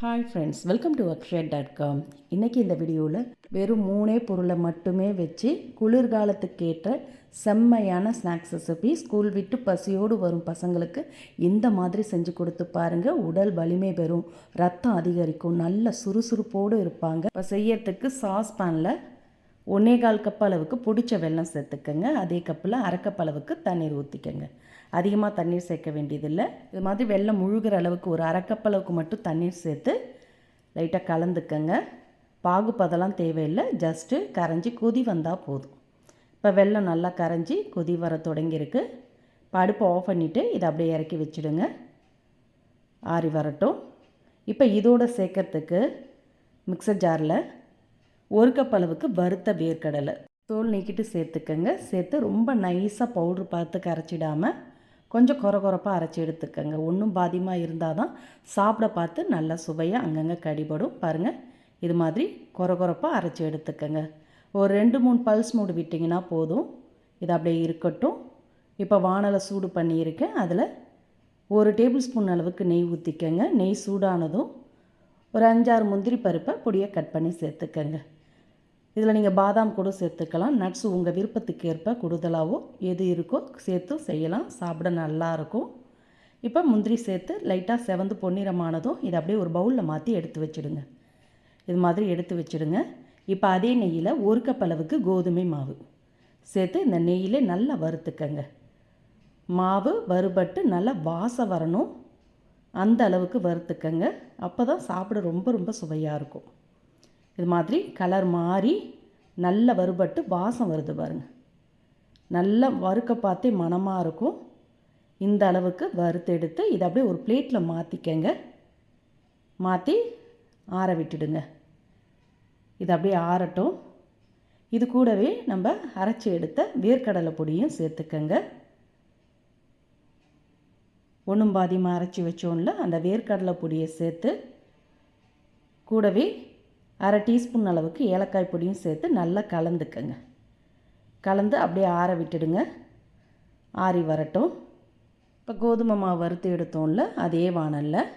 Hi friends welcome to worksheet dot com இன்றைக்கி இந்த வீடியோவில் வெறும் மூணே பொருளை மட்டுமே வச்சு குளிர்காலத்துக்கேற்ற செம்மையான ஸ்நாக்ஸ் ரெசிபி ஸ்கூல் விட்டு பசியோடு வரும் பசங்களுக்கு இந்த மாதிரி செஞ்சு கொடுத்து பாருங்கள் உடல் வலிமை பெறும் ரத்தம் அதிகரிக்கும் நல்ல சுறுசுறுப்போடு இருப்பாங்க. இப்போ செய்யறதுக்கு சாஸ் பேனில் ஒன்றே கால் கப் அளவுக்கு பிடிச்ச வெள்ளம் சேர்த்துக்கங்க. அதே கப்பில் அரை கப் அளவுக்கு தண்ணீர் ஊற்றிக்கங்க அதிகமாக தண்ணீர் சேர்க்க வேண்டியதில்லை. இது மாதிரி வெள்ளம் முழுகிற அளவுக்கு ஒரு அரைக்கப்பளவுக்கு அளவுக்கு மட்டும் தண்ணீர் சேர்த்து லைட்டாக கலந்துக்கங்க. பாகுப்பதெல்லாம் தேவையில்லை. ஜஸ்ட்டு கரைஞ்சி கொதி வந்தால் போதும். இப்போ வெள்ளம் நல்லா கரைஞ்சி கொதி வர தொடங்கியிருக்கு. இப்போ அடுப்பை ஆஃப் பண்ணிவிட்டு இதை அப்படியே இறக்கி வச்சுடுங்க. ஆறி வரட்டும். இப்போ இதோடு சேர்க்கறதுக்கு மிக்சர் ஜாரில் ஒரு கப் அளவுக்கு வறுத்த வேர்க்கடலை தோல் நீக்கிட்டு சேர்த்துக்கங்க. சேர்த்து ரொம்ப நைஸாக பவுட்ரு பார்த்து கரைச்சிடாமல் கொஞ்சம் குறை குறைப்பாக அரைச்சி எடுத்துக்கங்க. ஒன்றும் பாதியமாக இருந்தால் தான் சாப்பிட பார்த்து நல்லா சுவையாக அங்கங்கே கடிபடும். பாருங்கள் இது மாதிரி குறை குறைப்பாக அரைச்சி எடுத்துக்கோங்க. ஒரு ரெண்டு மூணு பல்ஸ் மூடு விட்டிங்கன்னா போதும். இது அப்படியே இருக்கட்டும். இப்போ வானலை சூடு பண்ணியிருக்கேன். அதில் ஒரு டேபிள் ஸ்பூன் அளவுக்கு நெய் ஊற்றிக்கங்க நெய் சூடானதும் ஒரு அஞ்சாறு முந்திரி பருப்பை பொடியை கட் பண்ணி சேர்த்துக்கங்க. இதில் நீங்கள் பாதாம் கூட சேர்த்துக்கலாம். நட்ஸ் உங்கள் விருப்பத்துக்கு ஏற்ப கூடுதலாகவோ எது இருக்கோ சேர்த்து செய்யலாம். சாப்பிட நல்லாயிருக்கும் இப்போ முந்திரி சேர்த்து லைட்டாக செவந்து பொன்னிறமானதும் இதை அப்படியே ஒரு பவுலில் மாற்றி எடுத்து வச்சுடுங்க. இது மாதிரி எடுத்து வச்சுடுங்க. இப்போ அதே நெய்யில் ஒரு கப் அளவுக்கு கோதுமை மாவு சேர்த்து இந்த நெய்யில் நல்லா வறுத்துக்கங்க. மாவு வறுபட்டு நல்லா வாசம் வரணும். அந்த அளவுக்கு வறுத்துக்கங்க. அப்போ தான் சாப்பிட ரொம்ப ரொம்ப சுவையாக இருக்கும். இது மாதிரி கலர் மாறி நல்ல வறுபட்டு வாசம் வருது பாருங்கள் நல்ல வறுக்க பார்த்தே மனமாக இருக்கும். இந்த அளவுக்கு வறுத்து எடுத்து இதை அப்படியே ஒரு பிளேட்டில் மாற்றிக்கங்க மாற்றி ஆற விட்டுடுங்க. இது அப்படியே ஆறட்டும். இது கூடவே நம்ம அரைச்சி எடுத்த வேர்க்கடலை பொடியும் சேர்த்துக்கங்க. ஒன்றும் பாதியமாக அரைச்சி வச்சோம்ல அந்த வேர்க்கடலை பொடியை சேர்த்து கூடவே அரை டீஸ்பூன் அளவுக்கு ஏலக்காய் பொடியும் சேர்த்து நல்லா கலந்துக்கங்க. கலந்து அப்படியே ஆற விட்டுடுங்க. ஆறி வரட்டும். இப்போ கோதுமை மாவு வறுத்து எடுத்தோம்ல அதே வானலில்.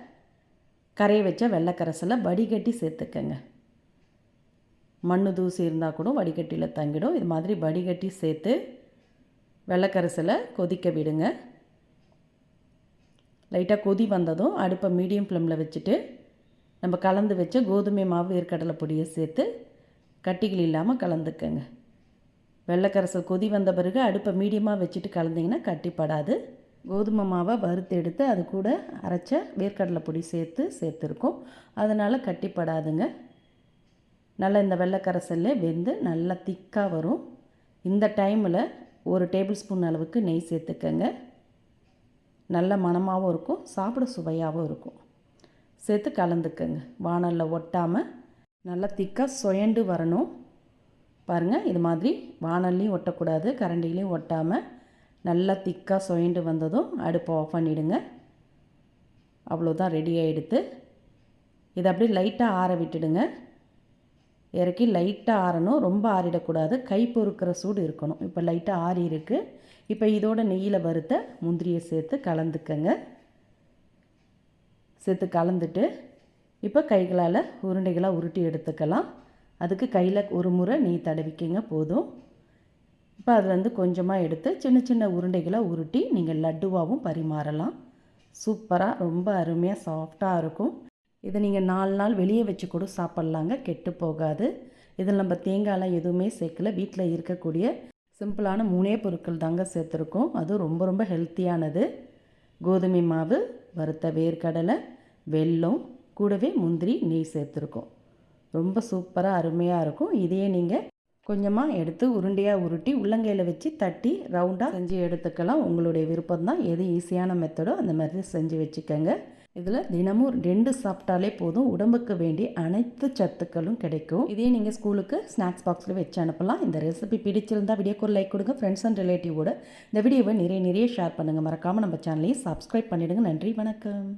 கரையை வச்ச வெள்ளைக்கரசலை வடிகட்டி சேர்த்துக்கங்க. மண் தூசி இருந்தால் கூட வடிகட்டியில் தங்கிடும். இது மாதிரி வடிகட்டி சேர்த்து வெள்ளைக்கரசலை கொதிக்க விடுங்க. லைட்டாக கொதி வந்ததும் அடுப்பை மீடியம் ஃப்ளேமில் வச்சுட்டு நம்ம கலந்து வச்ச கோதுமை மாவு வேர்க்கடலை பொடியை சேர்த்து கட்டிகள் இல்லாமல் கலந்துக்கங்க. வெள்ளைக்கரசல் கொதி வந்த பிறகு அடுப்பை மீடியமாக வச்சுட்டு கலந்திங்கன்னா கட்டிப்படாது. கோதுமை மாவை வறுத்து எடுத்து அது கூட அரைச்ச வேர்க்கடலை பொடி சேர்த்து சேர்த்துருக்கோம். அதனால் கட்டிப்படாதுங்க. நல்லா இந்த வெள்ளைக்கரசல்ல வெந்து நல்லா திக்காக வரும். இந்த டைமில் ஒரு டேபிள் ஸ்பூன் அளவுக்கு நெய் சேர்த்துக்கங்க. நல்ல மணமாகவும் இருக்கும் சாப்பிட சுவையாகவும் இருக்கும். சேர்த்து கலந்துக்கங்க. வானலில் ஒட்டாமல் நல்லா திக்காக சுயண்டு வரணும். பாருங்கள் இது மாதிரி வானல்லையும் ஒட்டக்கூடாது கரண்டிலையும் ஒட்டாமல் நல்லா திக்காக சுயண்டு வந்ததும் அடுப்பை ஆஃப் பண்ணிவிடுங்க அவ்வளோதான் ரெடி ஆகிடுது இதை அப்படியே லைட்டாக ஆற விட்டுடுங்க. இறக்கி லைட்டாக ஆறணும் ரொம்ப ஆறிடக்கூடாது கை பொறுக்கிற சூடு இருக்கணும். இப்போ லைட்டாக ஆறி இருக்குது இப்போ இதோட நெய்யில் வறுத்த முந்திரியை சேர்த்து கலந்துக்கங்க. சேர்த்து கலந்துட்டு இப்போ கைகளால் உருண்டைகளாக உருட்டி எடுத்துக்கலாம். அதுக்கு கையில் ஒரு முறை நீ தடவிக்கிங்க போதும். இப்போ அதுலேருந்து கொஞ்சமாக எடுத்து சின்ன சின்ன உருண்டைகளை உருட்டி நீங்கள் லட்டுவாகவும் பரிமாறலாம். சூப்பராக ரொம்ப அருமையாக சாஃப்டாக இருக்கும். இதை நீங்கள் நாலு நாள் வெளியே வச்சு கூட சாப்பிட்லாங்க கெட்டு போகாது. இதில் நம்ம தேங்காயெலாம் எதுவுமே சேர்க்கல. வீட்டில் இருக்கக்கூடிய சிம்பிளான மூணே பொருட்கள் தாங்க சேர்த்துருக்கோம். அதுவும் ரொம்ப ரொம்ப ஹெல்த்தியானது. கோதுமை மாவு வறுத்த வேர்க்கடலை வெல்லம் கூடவே முந்திரி நெய் சேர்த்துருக்கோம். ரொம்ப சூப்பராக அருமையாக இருக்கும். இதையே நீங்கள் கொஞ்சமாக எடுத்து உருண்டையாக உருட்டி உள்ளங்கையில் வச்சு தட்டி ரவுண்டாக செஞ்சு எடுத்துக்கலாம். உங்களுடைய விருப்பம் தான் எது ஈஸியான மெத்தடோ அந்த மாதிரி செஞ்சு வச்சுக்கோங்க. இதில் தினமும் ரெண்டு சாப்பிட்டாலே போதும். உடம்புக்கு வேண்டிய அனைத்து சத்துக்களும் கிடைக்கும். இதே நீங்கள் ஸ்கூலுக்கு ஸ்நாக்ஸ் பாக்ஸில் வச்சு அனுப்பலாம். இந்த ரெசிபி பிடிச்சிருந்தால் வீடியோக்கு ஒரு லைக் கொடுங்க. ஃப்ரெண்ட்ஸ் அண்ட் ரிலேட்டிவோட இந்த வீடியோவை நிறைய நிறைய ஷேர் பண்ணுங்கள் மறக்காமல் நம்ம சேனலையும் சப்ஸ்கிரைப் பண்ணிவிடுங்க நன்றி வணக்கம்.